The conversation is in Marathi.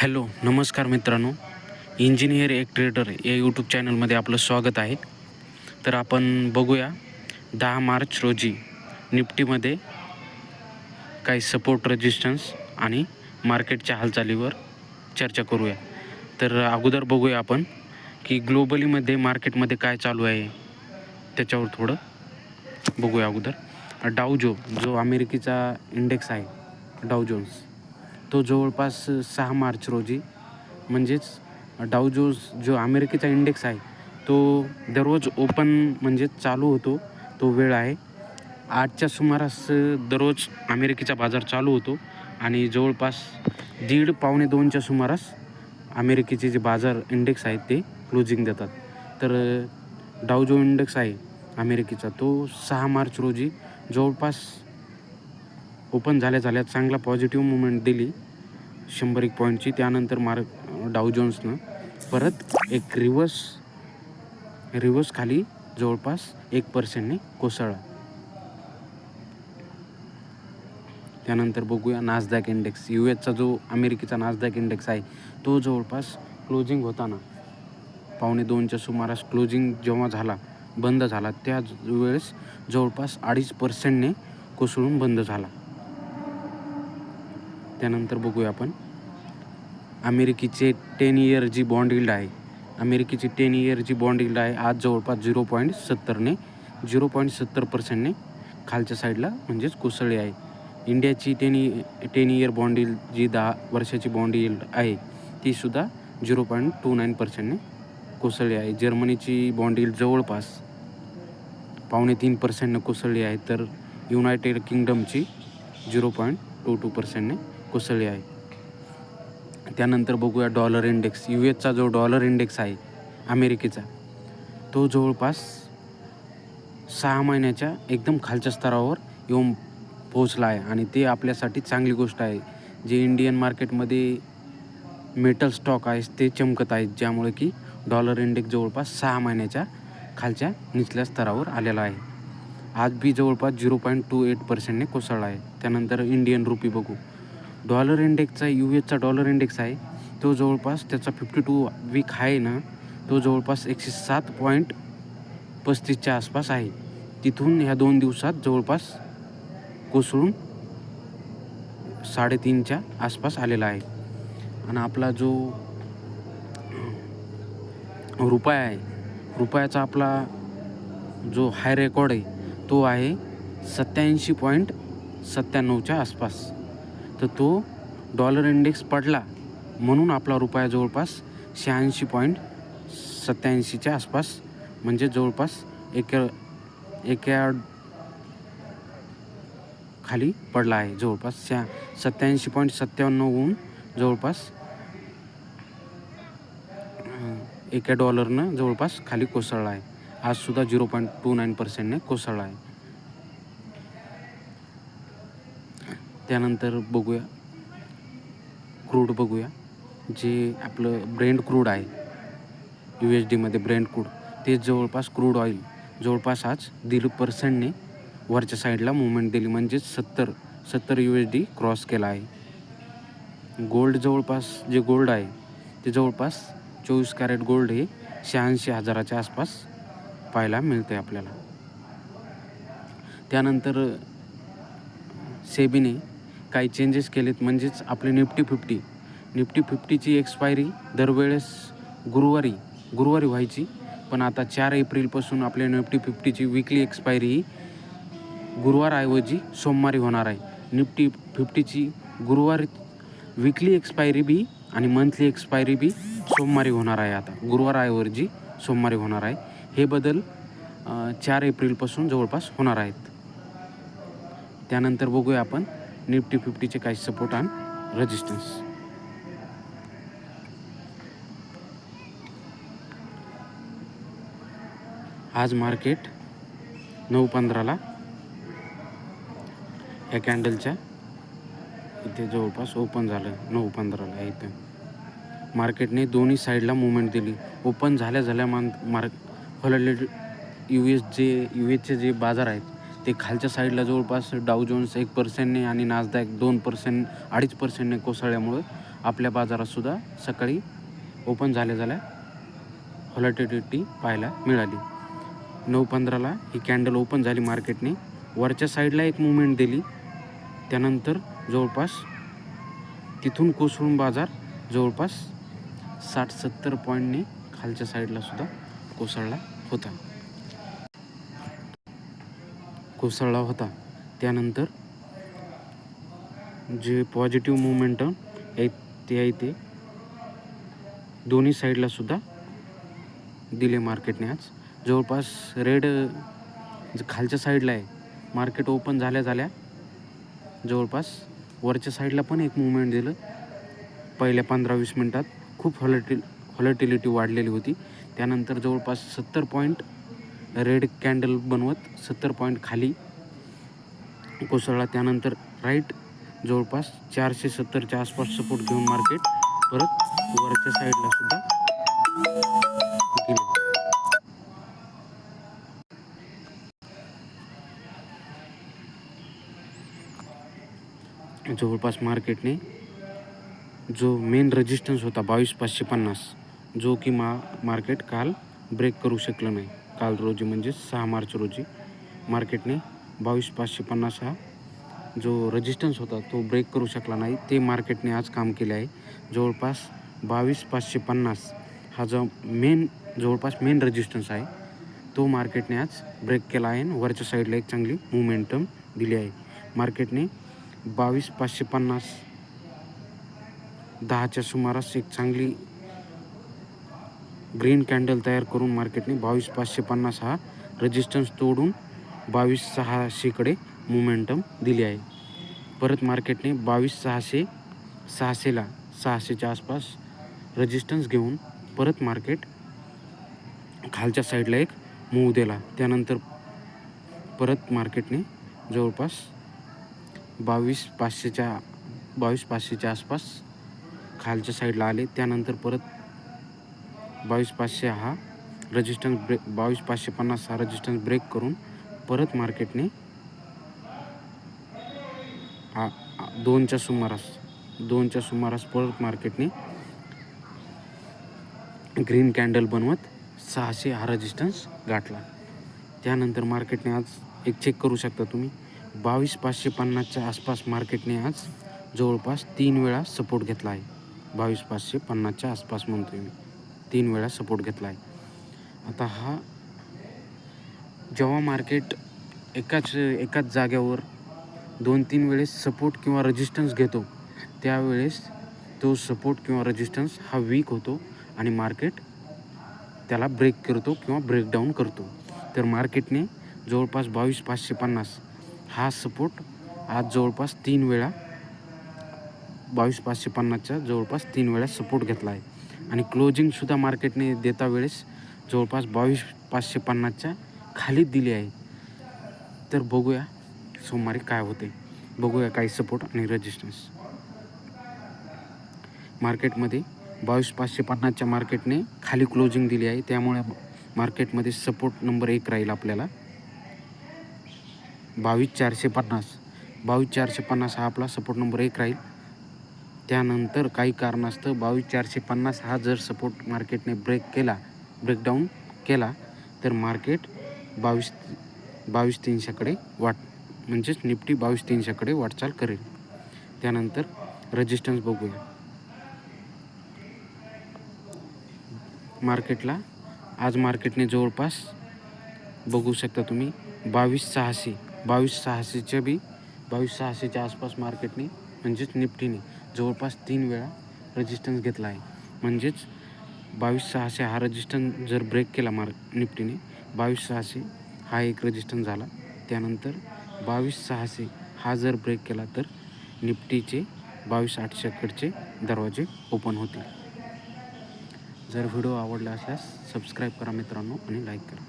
हॅलो नमस्कार मित्रांनो. इंजिनियर एक ट्रेडर या यूट्यूब चॅनलमध्ये आपलं स्वागत आहे. तर आपण बघूया दहा मार्च रोजी निफ्टीमध्ये काही सपोर्ट रेजिस्टन्स आणि मार्केटच्या हालचालीवर चर्चा करूया. तर अगोदर बघूया आपण की ग्लोबलीमध्ये मार्केटमध्ये काय चालू आहे त्याच्यावर थोडं बघूया अगोदर. डाव जो जो अमेरिकेचा इंडेक्स आहे डाव जोन्स तो जवळपास सहा मार्च रोजी म्हणजेच डाव जोस जो अमेरिकेचा इंडेक्स आहे तो दररोज ओपन म्हणजेच चालू होतो तो वेळ आहे. आठच्या सुमारास दररोज अमेरिकेचा बाजार चालू होतो आणि जवळपास दीड पावणे दोनच्या सुमारास अमेरिकेचे जे बाजार इंडेक्स आहेत ते क्लोजिंग देतात. तर डाव जो इंडेक्स आहे अमेरिकेचा तो सहा मार्च रोजी जवळपास ओपन झाल्या झाल्या चांगला पॉझिटिव्ह मुवमेंट दिली. शंभर एक पॉईंटची त्यानंतर मार्क डाव जोन्सनं परत एक रिवर्स रिवर्स खाली जवळपास एक पर्सेंटने कोसळला. त्यानंतर बघूया नासदॅक इंडेक्स यू एसचा जो अमेरिकेचा नासदॅक इंडेक्स आहे तो जवळपास क्लोजिंग होताना पावणे दोनच्या सुमारास क्लोजिंग जेव्हा झाला बंद झाला त्या वेळेस जवळपास अडीच पर्सेंटने कोसळून बंद झाला. त्यानंतर बघूया आपण. अमेरिकेचे टेन इयर जी बॉन्ड इल्ड आहे अमेरिकेची टेन इयर जी बॉन्ड इल्ड आहे आज जवळपास झिरो पॉईंट सत्तरने झिरो पॉईंट सत्तर पर्सेंटने खालच्या साईडला म्हणजेच कोसळली आहे. इंडियाची टेन इ टेन इयर बॉन्ड इल्ड जी दहा वर्षाची बॉन्ड इल्ड आहे तीसुद्धा झिरो पॉईंट टू नाईन पर्सेंटने कोसळली आहे. जर्मनीची बॉन्ड इल्ड जवळपास पावणे तीन पर्सेंटनं कोसळली आहे तर युनायटेड किंगडमची झिरो पॉईंट टू टू पर्सेंटने कोसळली आहे. त्यानंतर बघूया डॉलर इंडेक्स यू एसचा जो डॉलर इंडेक्स आहे अमेरिकेचा तो जवळपास सहा महिन्याच्या एकदम खालच्या स्तरावर येऊन पोहोचला आहे. आणि ते आपल्यासाठी चांगली गोष्ट आहे. जे इंडियन मार्केटमध्ये मेटल स्टॉक आहे ते चमकत आहेत ज्यामुळे की डॉलर इंडेक्स जवळपास सहा महिन्याच्या खालच्या निचल्या स्तरावर आलेला आहे. आज बी जवळपास झिरो पॉईंट टू एट पर्सेंटने कोसळला आहे. त्यानंतर इंडियन रुपी बघू. डॉलर इंडेक्सचा यू एसचा डॉलर इंडेक्स आहे तो जवळपास त्याचा फिफ्टी टू वीक आहे ना तो जवळपास एकशे सात पॉईंट पस्तीसच्या आसपास आहे. तिथून ह्या दोन दिवसात जवळपास कोसळून साडेतीनच्या आसपास आलेला आहे. आणि आपला जो रुपया आहे रुपयाचा आपला जो हाय रेकॉर्ड आहे तो आहे सत्याऐंशी पॉईंट सत्त्याण्णवच्या आसपास. तर तो डॉलर इंडेक्स पडला. म्हणून आपला रुपया जवळपास शहाऐंशी पॉईंट सत्याऐंशीच्या आसपास म्हणजे जवळपास एक एका खाली पडला आहे. जवळपास शहा सत्याऐंशी पॉईंट सत्त्याण्णवहून जवळपास एका डॉलरनं जवळपास खाली कोसळला आहे. आजसुद्धा झिरो पॉईंट टू नाईन पर्सेंटने कोसळला आहे. त्यानंतर बघूया. क्रूड बघूया. जे आपलं ब्रेंड क्रूड आहे. यू एस डीमध्ये ब्रेंड क्रूड ते जवळपास क्रूड ऑइल जवळपास आज दीड पर्सेंटने वरच्या साईडला मुवमेंट दिली. म्हणजेच सत्तर सत्तर यू एस डी क्रॉस केला आहे. गोल्ड जवळपास जे गोल्ड आहे ते जवळपास चोवीस कॅरेट गोल्ड हे शहाऐंशी हजाराच्या आसपास पाहायला मिळते आपल्याला. त्यानंतर सेबीने काही चेंजेस केलेत. म्हणजेच आपले निफ्टी फिफ्टी. निफ्टी फिफ्टीची एक्सपायरी दरवेळेस गुरुवारी गुरुवारी व्हायची. पण आता चार एप्रिलपासून आपल्या निफ्टी फिफ्टीची विकली एक्सपायरी ही गुरुवारऐवजी सोमवारी होणार आहे. निफ्टी फिफ्टीची गुरुवारी विकली एक्सपायरी बी आणि मंथली एक्सपायरी बी सोमवारी होणार आहे आता. गुरुवारऐवजी सोमवारी होणार आहे. हे बदल चार एप्रिलपासून जवळपास होणार आहेत. त्यानंतर बघूया आपण. निफ्टी फिफ्टीचे काही सपोर्ट आणि रेजिस्टन्स आज मार्केट नऊ पंधराला या कॅन्डलच्या इथे जवळपास ओपन झालं नऊ पंधराला इथं. मार्केटने दोन्ही साईडला मुवमेंट दिली. ओपन झाल्या झाल्या मान मार्क फॉलोलेड यू एस जे यू एसचे जे बाजार आहेत ते खालच्या साईडला जवळपास डाव जोन्स एक पर्सेंटने आणि नासदॅक दोन पर्सेंट अडीच पर्सेंटने कोसळल्यामुळं आपल्या बाजारातसुद्धा सकाळी ओपन झाल्या झाल्या व्हॉलॅटिलिटी पाहायला मिळाली. नऊ पंधराला ही कॅन्डल ओपन झाली मार्केटने वरच्या साईडला एक मुवमेंट दिली. त्यानंतर जवळपास तिथून कोसळून बाजार जवळपास साठ सत्तर पॉईंटने खालच्या साईडलासुद्धा कोसळला होता. कोसळला होता. त्यानंतर जे पॉझिटिव्ह मुवमेंट आहे ते आहे ते दोन्ही साईडला सुद्धा दिले मार्केटने आज. जवळपास रेड खालच्या साईडला आहे मार्केट ओपन झाल्या झाल्या जवळपास वरच्या साईडला पण एक मुवमेंट दिलं. पहिल्या पंधरा वीस मिनटात खूप हॉलटिल हॉलटिलिटी वाढलेली होती. त्यानंतर जवळपास सत्तर पॉईंट रेड कॅन्डल बनवत सत्तर पॉईंट खाली कोसळला. त्यानंतर राईट जवळपास चारशे सत्तरच्या आसपास सपोर्ट घेऊन मार्केट परत वरच्या साईडला सुद्धा गेले. जवळपास मार्केटने जो मेन रेजिस्टन्स होता बावीस पाचशे पन्नास जो की मा मार्केट काल ब्रेक करू शकलं नाही. काल रोजी म्हणजे सहा मार्च रोजी मार्केटने बावीस पाचशे पन्नास हा जो रेजिस्टन्स होता तो ब्रेक करू शकला नाही. ते मार्केटने आज काम केले आहे. जवळपास बावीस पाचशे पन्नास हा जो मेन जवळपास मेन रेजिस्टन्स आहे तो मार्केटने आज ब्रेक केला आहे आणि वरच्या साईडला एक चांगली मुमेंटम दिली आहे. मार्केटने बावीस पाचशे पन्नास दहाच्या सुमारास एक चांगली ग्रीन कॅन्डल तयार करून मार्केटने बावीस पाचशे पन्नास हा रेजिस्टन्स तोडून बावीस सहाशेकडे मुमेंटम दिली आहे. परत मार्केटने बावीस सहाशे सहाशेला सहाशेच्या आसपास रेजिस्टन्स घेऊन परत मार्केट खालच्या साईडला एक मूव दिला. त्यानंतर परत मार्केटने जवळपास बावीस पाचशेच्या बावीस पाचशेच्या आसपास खालच्या साईडला आले. त्यानंतर परत बावीस पाचशे हा रजिस्टन्स ब्रेक बावीस पाचशे पन्नास हा रजिस्टन्स ब्रेक करून परत मार्केटने हा दोनच्या सुमारास दोनच्या सुमारास परत मार्केटने ग्रीन कॅन्डल बनवत सहाशे हा रजिस्टन्स गाठला. त्यानंतर मार्केटने आज एक चेक करू शकता तुम्ही. बावीस पाचशे पन्नासच्या आसपास मार्केटने आज जवळपास तीन वेळा सपोर्ट घेतला आहे. बावीस पाचशे पन्नासच्या आसपास म्हणतोय मी. तीन वेळा सपोर्ट घेतला आहे आता हा जेव्हा मार्केट एकाच एकाच जाग्यावर दोन तीन वेळेस सपोर्ट किंवा रजिस्टन्स घेतो त्यावेळेस तो सपोर्ट किंवा रजिस्टन्स हा वीक होतो आणि मार्केट त्याला ब्रेक करतो किंवा ब्रेकडाऊन करतो. तर मार्केटने जवळपास बावीस पाचशे पन्नास हा सपोर्ट आज जवळपास तीन वेळा बावीस पाचशे पन्नासच्या जवळपास तीन वेळा सपोर्ट घेतला आहे आणि क्लोजिंगसुद्धा मार्केटने देता वेळेस जवळपास बावीस पाचशे पन्नासच्या खाली दिली आहे. तर बघूया सोमवारी काय होते. बघूया काही सपोर्ट आणि रेजिस्टन्स मार्केटमध्ये बावीस पाचशे पन्नासच्या मार्केटने खाली क्लोजिंग दिली आहे. त्यामुळे मार्केटमध्ये सपोर्ट नंबर एक राहील आपल्याला. बावीस चारशे पन्नास. बावीस चारशे पन्नास हा आपला सपोर्ट नंबर एक राहील. त्यानंतर काही कारणास्तव बावीस चारशे पन्नास हा जर सपोर्ट मार्केटने ब्रेक केला ब्रेकडाऊन केला तर मार्केट बावीस बावीस तीनशेकडे वाट म्हणजेच निफ्टी बावीस तीनशेकडे वाटचाल करेल. त्यानंतर रजिस्टन्स बघूया. मार्केटला आज मार्केटने जवळपास बघू शकता तुम्ही बावीस सहाशे बावीस सहाशेच्या बी बावीस सहाशेच्या आसपास मार्केटने म्हणजेच निफ्टीने जवळपास तीन वेळा रजिस्टन्स घेतला आहे. म्हणजेच बावीस सहाशे हा रजिस्टन्स जर ब्रेक केला मार निफ्टीने बावीस सहाशे हा एक रजिस्टन्स झाला. त्यानंतर बावीस सहाशे हा जर ब्रेक केला तर निफ्टीचे बावीस आठशेकडचे दरवाजे ओपन होतील. जर व्हिडिओ आवडला असल्यास सबस्क्राईब करा मित्रांनो आणि लाईक करा.